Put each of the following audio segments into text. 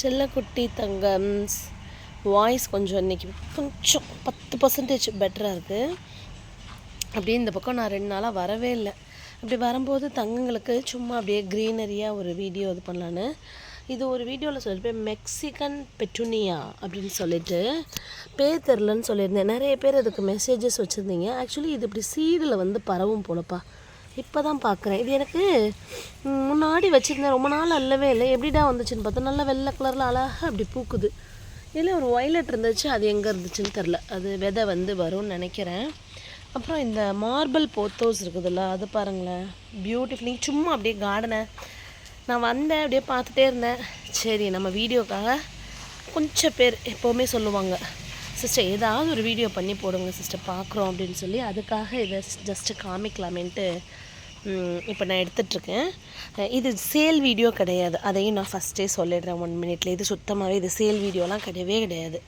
செல்லக்குட்டி தங்கம்ஸ் வாய்ஸ் கொஞ்சம் இன்றைக்கி கொஞ்சம் பத்து பர்சன்டேஜ் பெட்டராக இருக்குது அப்படியே இந்த பக்கம் நான் ரெண்டு நாளாக வரவே இல்லை. அப்படி வரும்போது தங்கங்களுக்கு சும்மா அப்படியே க்ரீனரியாக ஒரு வீடியோ இது பண்ணலான்னு. இது ஒரு வீடியோவில் சொல்லியிருப்பேன் மெக்சிகன் பெட்டுனியா அப்படின்னு சொல்லிட்டு பேர் தெரிலன்னு சொல்லியிருந்தேன். நிறைய பேர் அதுக்கு மெசேஜஸ் வச்சுருந்தீங்க. ஆக்சுவலி இது இப்படி சீடில் வந்து பரவும் போலப்பா. இப்போ தான் பார்க்குறேன் இது எனக்கு முன்னாடி வச்சுருந்தேன். ரொம்ப நாள் அல்லவே இல்லை. எப்படிடா வந்துச்சுன்னு பார்த்தா நல்லா வெள்ளை கலரில் அழகாக அப்படி பூக்குது. இதில் ஒரு வயலட் இருந்துச்சு. அது எங்கே இருந்துச்சுன்னு தெரில அது விதை வந்து வரும்னு நினைக்கிறேன். அப்புறம் இந்த மார்பிள் போத்தோஸ் இருக்குதுல்ல அது பாருங்களேன். பியூட்டிஃபுல் நீங்கள் சும்மா அப்படியே கார்டனை நான் வந்தேன் அப்படியே பார்த்துட்டே இருந்தேன். சரி நம்ம வீடியோக்காக கொஞ்சம் பேர் எப்போவுமே சொல்லுவாங்க. சிஸ்டர் ஏதாவது ஒரு வீடியோ பண்ணி போடுங்க சிஸ்டர் பார்க்குறோம் அப்படின்னு சொல்லி அதுக்காக இதை ஜஸ்ட்டு காமிக்கலாமேன்ட்டு இப்போ நான் எடுத்துட்ருக்கேன். இது சேல் வீடியோ கிடையாது. அதையும் நான் ஃபஸ்ட்டே சொல்லிடுறேன் ஒன் மினிட்ல இது சுத்தமாகவே இது சேல் வீடியோலாம் கிடையவே கிடையாது.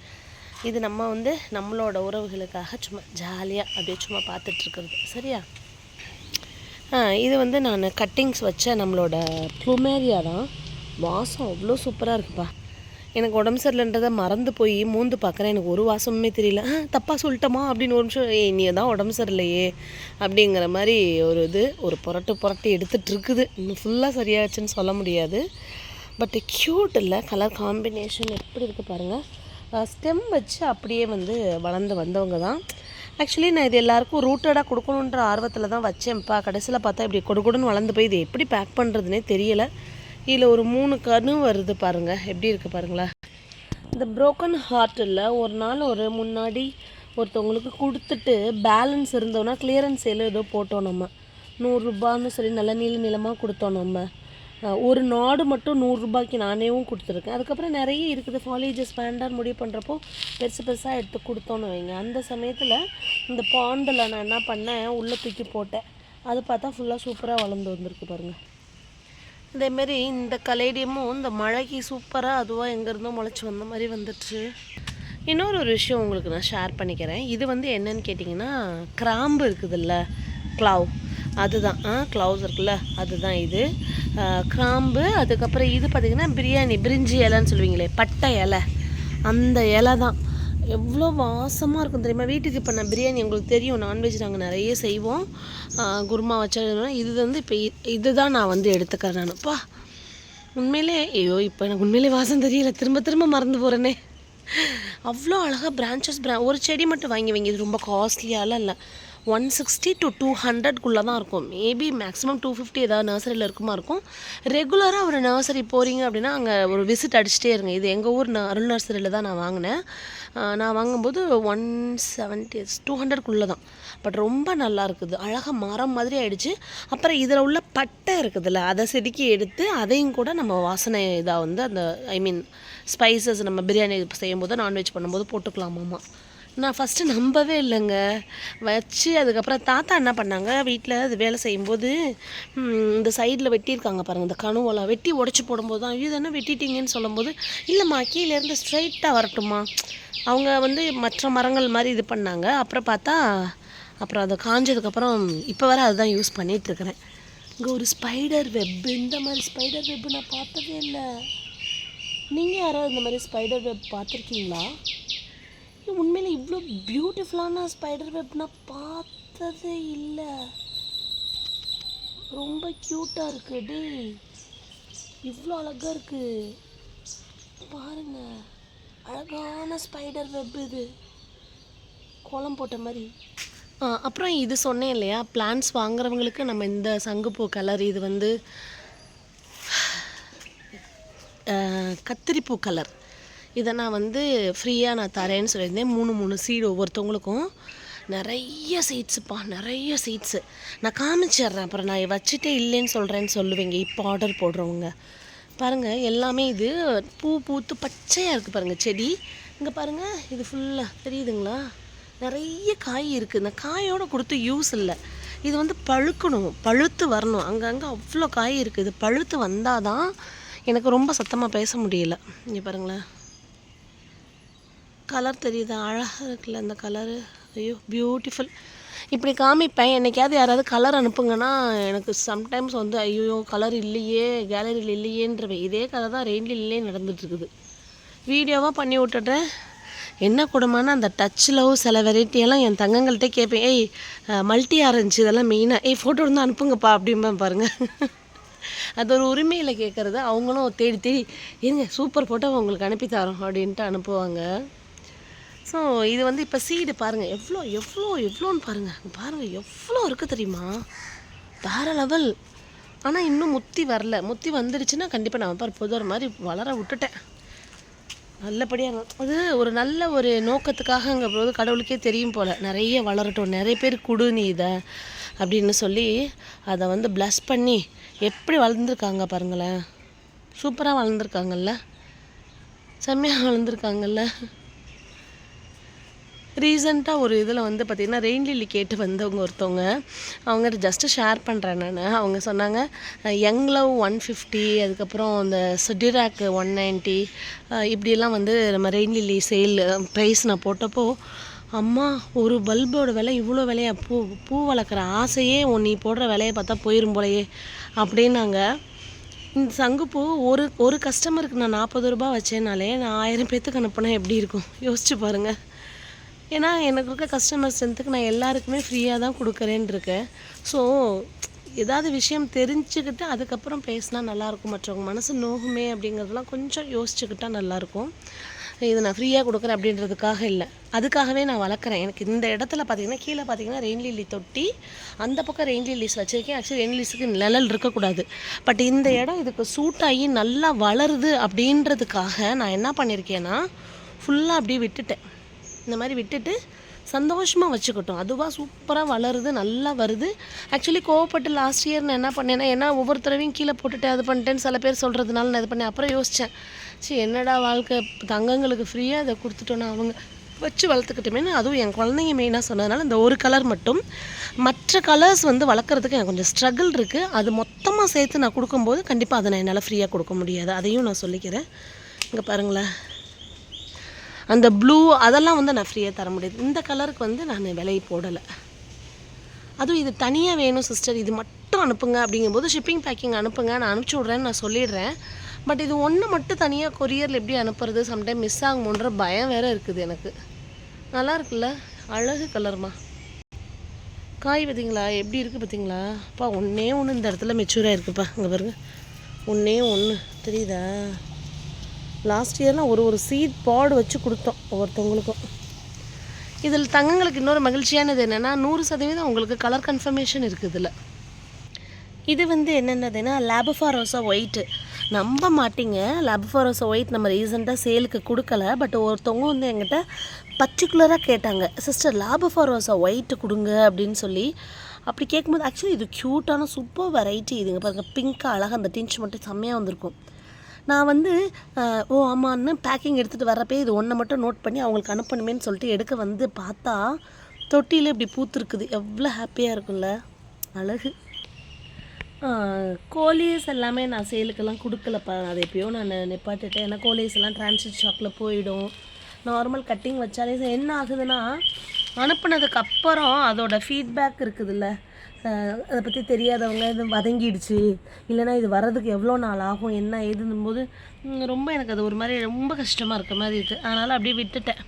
இது நம்ம வந்து நம்மளோட உறவுகளுக்காக சும்மா ஜாலியாக அப்படியே சும்மா பார்த்துட்ருக்குறது. சரியா? இது வந்து நான் கட்டிங்ஸ் வச்ச நம்மளோட ப்ளூமேரியா தான். வாசம் அவ்வளோ சூப்பராக இருக்குப்பா. எனக்கு உடம்பு சரியில்லைன்றதை மறந்து போய் மூந்து பார்க்குறேன். எனக்கு ஒரு வாசமுமே தெரியல. தப்பாக சொல்லிட்டோமா? அப்படின்னு ஒரு நிமிஷம் ஏய் நீ தான் உடம்பு சரியில்லையே. அப்படிங்கிற மாதிரி ஒரு இது ஒரு புரட்டு புரட்டி எடுத்துகிட்டு இருக்குது. இன்னும் ஃபுல்லாக சரியாச்சுன்னு சொல்ல முடியாது. பட் க்யூட் இல்லை கலர் காம்பினேஷன் எப்படி இருக்குது பாருங்கள் ஸ்டெம் வச்சு அப்படியே வந்து வளர்ந்து வந்தவங்க தான். ஆக்சுவலி நான் இது எல்லாருக்கும் ரூட்டடாக கொடுக்கணுன்ற ஆர்வத்தில் தான் வச்சேன்ப்பா. கடைசியில் பார்த்தா இப்படி கொடுக்கணும்னு வளர்ந்து போய் இது எப்படி பேக் பண்ணுறதுனே தெரியலை. இதில் ஒரு மூணு கணு வருது பாருங்கள் எப்படி இருக்குது பாருங்களேன் இந்த ப்ரோக்கன் ஹார்ட்டில் ஒரு நாள் ஒரு முன்னாடி ஒருத்தவங்களுக்கு கொடுத்துட்டு பேலன்ஸ் இருந்தோன்னா கிளியரன்ஸ் சேல் ஏதோ போட்டோம் நம்ம. நூறுரூபான்னு சொல்லி நல்ல நீள நீளமாக கொடுத்தோம் நம்ம. ஒரு நாடு மட்டும் நூறுரூபாய்க்கு நானேவும் கொடுத்துருக்கேன். அதுக்கப்புறம் நிறைய இருக்குது. ஃபாலேஜஸ் வேண்டாம் முடிவு பண்ணுறப்போ பெருசு பெருசாக எடுத்து கொடுத்தோன்னு வைங்க. அந்த சமயத்தில் இந்த பாண்டில் நான் என்ன பண்ணேன்? உள்ளே தூக்கி போட்டேன். அது பார்த்தா ஃபுல்லாக சூப்பராக வளர்ந்து வந்திருக்கு பாருங்கள் இதேமாரி இந்த கலேடியமும் இந்த மழைக்கு சூப்பராக அதுவாக எங்கேருந்தோ முளைச்சி வந்த மாதிரி வந்துடுச்சு. இன்னொரு ஒரு விஷயம் உங்களுக்கு நான் ஷேர் பண்ணிக்கிறேன். இது வந்து என்னன்னு கேட்டிங்கன்னா கிராம்பு இருக்குதுல்ல க்ளவ் அதுதான். ஆ க்ளவுஸ் இருக்குல்ல அதுதான் இது. கிராம்பு அதுக்கப்புறம் இது பார்த்திங்கன்னா பிரியாணி பிரிஞ்சி இலைன்னு சொல்லுவீங்களே பட்டை இலை. அந்த இலை தான் எவ்வளோ வாசமாக இருக்கும் தெரியுமா? வீட்டுக்கு இப்போ நான் பிரியாணி உங்களுக்கு தெரியும். நான்வெஜ் நாங்கள் நிறைய செய்வோம். குருமா வச்சா இது வந்து இப்போ இதுதான் நான் வந்து எடுத்துக்கிறேன் நானுப்பா உண்மையிலே ஐயோ இப்போ எனக்கு உண்மையிலே வாசம் தெரியல. திரும்ப திரும்ப மறந்து போகிறேனே அவ்வளோ அழகாக பிரான்ச்சஸ் ப்ரா ஒரு செடி மட்டும் வாங்கி வைங்க. இது ரொம்ப காஸ்ட்லியாலாம் இல்லை. ஒன் சிக்ஸ்டி டு டூ ஹண்ட்ரட்குள்ளே தான் இருக்கும். மேபி மேக்ஸிமம் டூ ஃபிஃப்டி ஏதாவது நர்சரியில் இருக்குமா இருக்கும். ரெகுலராக ஒரு நர்சரி போகிறீங்க அப்படின்னா அங்கே ஒரு விசிட் அடிச்சுட்டே இருங்க. இது எங்கள் ஊர் ந அருள் நர்சரியில் தான் நான் வாங்கினேன். நான் வாங்கும்போது ஒன் செவன்ட்டி டூ ஹண்ட்ரட்குள்ளே தான் பட் ரொம்ப நல்லா இருக்குது. அழகாக மரம் மாதிரி ஆயிடுச்சு. அப்புறம் இதில் உள்ள பட்டை இருக்குதுல்ல அதை செதுக்கி எடுத்து அதையும் கூட நம்ம வாசனை இதாக வந்து அந்த ஐ மீன் ஸ்பைசஸ் நம்ம பிரியாணி செய்யும்போது நான்வெஜ் பண்ணும்போது போட்டுக்கலாமாம்மா நான் ஃபஸ்ட்டு நம்பவே இல்லைங்க. வச்சு அதுக்கப்புறம் தாத்தா என்ன பண்ணாங்க? வீட்டில் அது வேலை செய்யும்போது இந்த சைடில் வெட்டியிருக்காங்க பாருங்கள் இந்த கணுவெல்லாம் வெட்டி உடச்சி போடும்போது தான் இது என்ன வெட்டிட்டீங்கன்னு சொல்லும்போது இல்லைம்மா கீழேருந்து ஸ்ட்ரைட்டாக வரட்டுமா அவங்க வந்து மற்ற மரங்கள் மாதிரி இது பண்ணாங்க. அப்புறம் பார்த்தா அப்புறம் அதை காஞ்சதுக்கப்புறம் இப்போ வர அதுதான் யூஸ் பண்ணிட்டு இங்கே ஒரு ஸ்பைடர் வெப் இந்த மாதிரி ஸ்பைடர் வெப் நான் பார்த்ததே இல்லை. நீங்கள் யாராவது இந்த மாதிரி ஸ்பைடர் வெப் பார்த்துருக்கீங்களா? உண்மையில் இவ்வளோ பியூட்டிஃபுல்லான ஸ்பைடர் வெப்னா பார்த்ததே இல்லை. ரொம்ப க்யூட்டாக இருக்கு டேய். இவ்வளோ அழகாக இருக்கு. பாருங்க. அழகான ஸ்பைடர் வெப் இது. கோலம் போட்ட மாதிரி. அப்புறம் இது சொன்னேன் இல்லையா? பிளான்ஸ் வாங்குறவங்களுக்கு நம்ம இந்த சங்குப்பூ கலர் இது வந்து கத்திரிப்பூ கலர் இதை நான் வந்து ஃப்ரீயாக நான் தரேன்னு சொல்லியிருந்தேன். மூணு மூணு சீடு ஒவ்வொருத்தவங்களுக்கும். நிறைய சீட்ஸுப்பா நிறைய சீட்ஸு நான் காமிச்சிடுறேன். அப்புறம் நான் வச்சுட்டே இல்லைன்னு சொல்கிறேன்னு சொல்லுவீங்க. இப்போ ஆர்டர் போடுறவங்க. பாருங்கள் எல்லாமே இது பூ பூத்து பச்சையாக இருக்குது பாருங்கள் செடி. இங்கே பாருங்கள் இது ஃபுல்லாக தெரியுதுங்களா? நிறைய காய் இருக்குது இந்த காயோடு கொடுத்து யூஸ் இல்லை. இது வந்து பழுக்கணும். பழுத்து வரணும். அங்கங்கே அவ்வளோ காய் இருக்குது இது பழுத்து வந்தால் தான் எனக்கு ரொம்ப சத்தமாக பேச முடியல. இங்கே பாருங்களேன். கலர் தெரியுது அழகாக இருக்குல்ல அந்த கலரு ஐயோ பியூட்டிஃபுல் இப்படி காமிப்பேன். என்னைக்காவது யாராவது கலர் அனுப்புங்கன்னா எனக்கு சம்டைம்ஸ் வந்து ஐயோ கலர் இல்லையே கேலரியில் இல்லையேன்ற இதே கதை தான் ரெயின்லிலே நடந்துட்டுருக்குது. வீடியோவாக பண்ணி விட்டுடுறேன். என்ன கூடமான அந்த டச் லவ் சில வெரைட்டியெல்லாம் என் தங்கங்கள்கிட்ட கேட்பேன். ஏய் மல்டி ஆரஞ்சு இதெல்லாம் மெயினாக ஏய் ஃபோட்டோ இருந்தால் அனுப்புங்கப்பா அப்படிம்பேன் பாருங்கள் அது ஒரு உரிமையில் கேட்குறது. அவங்களும் தேடி தேடி இருங்க சூப்பர் ஃபோட்டோ உங்களுக்கு அனுப்பி தரோம் அப்படின்ட்டு அனுப்புவாங்க. ஸோ இது வந்து இப்போ சீடு பாருங்கள் எவ்வளோ எவ்வளோ எவ்வளோன்னு பாருங்கள் பாருங்கள் எவ்வளோ இருக்குது தெரியுமா? வேறு லெவல் ஆனால் இன்னும் முத்தி வரல. முத்தி வந்துடுச்சுன்னா கண்டிப்பாக நான் பாரு புதர் மாதிரி வளர விட்டுட்டேன். நல்லபடியாக அது ஒரு நல்ல ஒரு நோக்கத்துக்காகங்கிற போது கடவுளுக்கே தெரியும் போல். நிறைய வளரட்டும். நிறைய பேர் கொடு நீ இதை அப்படின்னு சொல்லி அதை வந்து ப்ளஸ் பண்ணி எப்படி வளர்ந்துருக்காங்க பாருங்களேன். சூப்பராக வளர்ந்துருக்காங்கல்ல. செம்மையாக வளர்ந்துருக்காங்கல்ல. ரீசெண்டாக ஒரு இதில் வந்து பார்த்திங்கன்னா ரெயின் லில்லி கேட்டு வந்தவங்க ஒருத்தவங்க அவங்ககிட்ட ஜஸ்ட்டு ஷேர் பண்ணுறேன் நான். அவங்க சொன்னாங்க யங் லவ் ஒன் ஃபிஃப்டி அதுக்கப்புறம் அந்த சுடிராக்கு ஒன் நைன்ட்டி இப்படியெல்லாம் வந்து நம்ம ரெயின் லில்லி சேல் ப்ரைஸ் நான் போட்டப்போ அம்மா ஒரு பல்போட விலை இவ்வளோ விலையா? பூ பூ வளர்க்குற ஆசையே நீ போடுற விலையை பார்த்தா போயிரும் போலையே அப்படின்னாங்க. இந்த சங்குப்பூ ஒரு ஒரு கஸ்டமருக்கு நான் நாற்பது ரூபா வச்சேனாலே நான் ஆயிரம் பேர்த்துக்கு அனுப்புனா எப்படி இருக்கும்? யோசிச்சு பாருங்கள் ஏன்னா எனக்கு இருக்க கஸ்டமர் ஸ்ட்ரென்த்துக்கு நான் எல்லாருக்குமே ஃப்ரீயாக தான் கொடுக்குறேன்னு இருக்கேன் ஸோ ஏதாவது விஷயம் தெரிஞ்சுக்கிட்டு அதுக்கப்புறம் பேசினா நல்லாயிருக்கும். மற்றவங்க மனசு நோகுமே அப்படிங்கிறதெல்லாம் கொஞ்சம் யோசிச்சுக்கிட்டா நல்லாயிருக்கும். இது நான் ஃப்ரீயாக கொடுக்குறேன் அப்படின்றதுக்காக இல்லை. அதுக்காகவே நான் வளர்க்குறேன். எனக்கு இந்த இடத்துல பார்த்தீங்கன்னா கீழே பார்த்தீங்கன்னா ரெயின் லில்லி தொட்டி அந்த பக்கம் ரெயின் லில்லிஸ் வச்சுருக்கேன். ஆக்சுவலி ரெயின் லில்லிஸுக்கு நிழல் இருக்கக்கூடாது. பட் இந்த இடம் இதுக்கு சூட் ஆகி நல்லா வளருது அப்படின்றதுக்காக நான் என்ன பண்ணியிருக்கேன்னா ஃபுல்லாக அப்படியே விட்டுட்டேன். இந்த மாதிரி விட்டுட்டு சந்தோஷமாக வச்சுக்கிட்டோம். அதுவாக சூப்பராக வளருது நல்லா வருது. ஆக்சுவலி கோவப்பட்டு லாஸ்ட் இயர் நான் என்ன பண்ணேன்னா ஏன்னா ஒவ்வொரு தடவையும் கீழே போட்டுட்டு அது பண்ணிட்டேன்னு சில பேர் சொல்கிறதுனால நான் இது பண்ணேன். அப்புறம் யோசித்தேன் சரி என்னடா வாழ்க்கை? தங்கங்களுக்கு ஃப்ரீயாக அதை கொடுத்துட்டோன்னா அவங்க வச்சு வளர்த்துக்கிட்டோமேனு அதுவும் என் குழந்தைங்க மெயினாக சொன்னதுனால இந்த ஒரு கலர் மட்டும். மற்ற கலர்ஸ் வந்து வளர்க்குறதுக்கு எனக்கு கொஞ்சம் ஸ்ட்ரகிள் இருக்குது அது மொத்தமாக சேர்த்து நான் கொடுக்கும்போது கண்டிப்பாக அதை நான் என்னால் ஃப்ரீயாக கொடுக்க முடியாது. அதையும் நான் சொல்லிக்கிறேன். இங்கே பாருங்களேன். அந்த ப்ளூ அதெல்லாம் வந்து நான் ஃப்ரீயாக தர முடியாது. இந்த கலருக்கு வந்து நான் விலை போடலை. அதுவும் இது தனியாக வேணும் சிஸ்டர் இது மட்டும் அனுப்புங்க அப்படிங்கும்போது ஷிப்பிங் பேக்கிங் அனுப்புங்க. நான் அனுப்பிச்சி விட்றேன்னு நான் சொல்லிடுறேன். பட் இது ஒன்று மட்டும் தனியாக கொரியரில் எப்படி அனுப்புறது? சம்டைம் மிஸ் ஆகுமோன்ற பயம் வேறு இருக்குது எனக்கு. நல்லா இருக்குல்ல? அழகு கலர்மா காய் பார்த்தீங்களா? எப்படி இருக்குது பார்த்தீங்களா? அப்பா ஒன்றே ஒன்று இந்த இடத்துல மெச்சூராக இருக்குப்பா. இங்கே பாருங்க. ஒன்றே ஒன்று தெரியுதா? லாஸ்ட் இயர்லாம் ஒரு ஒரு சீட் பாடு வச்சு கொடுத்தோம் ஒவ்வொருத்தவங்களுக்கும். இதில் தங்கங்களுக்கு இன்னொரு மகிழ்ச்சியானது என்னென்னா நூறு சதவீதம் உங்களுக்கு கலர் கன்ஃபர்மேஷன் இருக்குது இதில். இது வந்து என்னென்னதுன்னா லேபஃபாரோசா ஒயிட்டு நம்ப மாட்டீங்க. லேபஃபாரோசா ஒயிட் நம்ம ரீசெண்டாக சேலுக்கு கொடுக்கல. பட் ஒருத்தவங்க வந்து எங்கிட்ட பர்டிகுலராக கேட்டாங்க. சிஸ்டர் லேபஃபாரோசா ஒயிட்டு கொடுங்க அப்படின்னு சொல்லி. அப்படி கேட்கும்போது ஆக்சுவலி இது க்யூட்டான சூப்பர் வெரைட்டி இதுங்க. பாருங்கள் பிங்க்காக அழகாக அந்த டிஞ்ச் மட்டும் செம்மையாக வந்திருக்கும். நான் வந்து ஓ ஆமான்னு பேக்கிங் எடுத்துகிட்டு வரப்பே இது ஒன்றை மட்டும் நோட் பண்ணி அவங்களுக்கு அனுப்பணுமேன்னு சொல்லிட்டு எடுக்க வந்து பார்த்தா தொட்டியில் இப்படி பூத்துருக்குது. எவ்வளோ ஹாப்பியாக இருக்கும்ல. அழகு. கோலிஸ் எல்லாமே நான் சேலுக்கெல்லாம் கொடுக்கலப்பா. அதை எப்பயோ நான் நிப்பாட்டிட்டேன். ஏன்னா கோலிஸ் எல்லாம் டிரான்சிட் ஷாப்பில் போயிடும். நார்மல் கட்டிங் வச்சாலே என்ன ஆகுதுன்னா அனுப்புனதுக்கு அப்புறம் அதோட ஃபீட்பேக் இருக்குதுல்ல. அதை பற்றி தெரியாதவங்க இது வதங்கிடுச்சு. இல்லைன்னா இது வர்றதுக்கு எவ்வளோ நாள் ஆகும் என்ன ஏதுன்னும் போது ரொம்ப எனக்கு அது ஒரு மாதிரி ரொம்ப கஷ்டமாக இருக்க மாதிரி இருக்குது அதனால் அப்படியே விட்டுட்டேன்.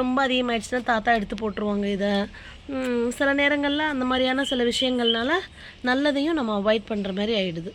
ரொம்ப அதிகமாகிடுச்சுன்னா தாத்தா எடுத்து போட்டுருவாங்க இதை. சில நேரங்களில் அந்த மாதிரியான சில விஷயங்கள்னால நல்லதையும் நம்ம அவாய்ட் பண்ணுற மாதிரி ஆகிடுது